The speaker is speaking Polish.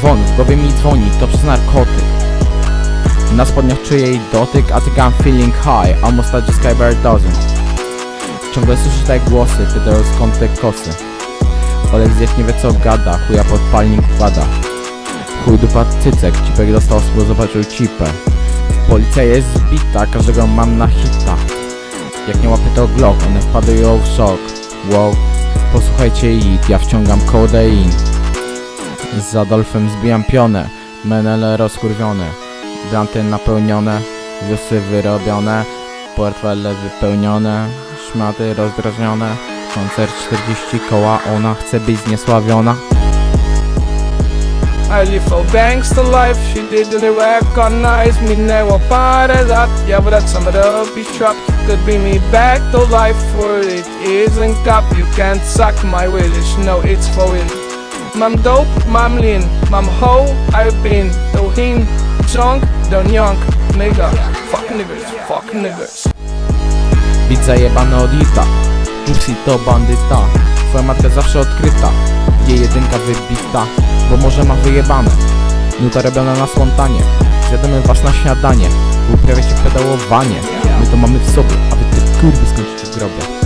Dzwon, w głowie mi dzwoni, to przez narkotyk. Na spodniach czuję jej dotyk, a ty I'm feeling high Almost like the skybird doesn't Ciągle słyszę te głosy, pytają skąd te kosy? Olek zjech nie wie co gada, chuja podpalnik wkłada Chuj dupa cycek, cipek dostał słowo, zobaczył cipę. Policja jest zbita, każdego mam na hita. Jak nie łapie to Glock, one wpadają w szok. Wow, posłuchajcie it, ja wciągam kodein Z Adolfem zbijam pionę, menele rozkurwione Blanty napełnione, wiosy wyrobione Portfele wypełnione, szmaty rozdrażnione Koncert 40 koła, ona chce być zniesławiona. I live for gangster life, she didn't recognize me but that's some of the be trap Could bring me back to life for it isn't cap You can't suck my willish, no it's for real Mam dope, mam lean, mam I've been To him, junk, don't young, nigga Fuck niggas, fuck niggas. Bit zajebany od Ita. Gypsy to bandyta. Twoja matka zawsze odkryta. Jej jedynka wybita Bo może ma wyjebane. Nuta robiona na spontanie. Zjadamy was na śniadanie. Wy uprawiacie pedałowanie. My to mamy w sobie A ty kurwy skończycie w grobie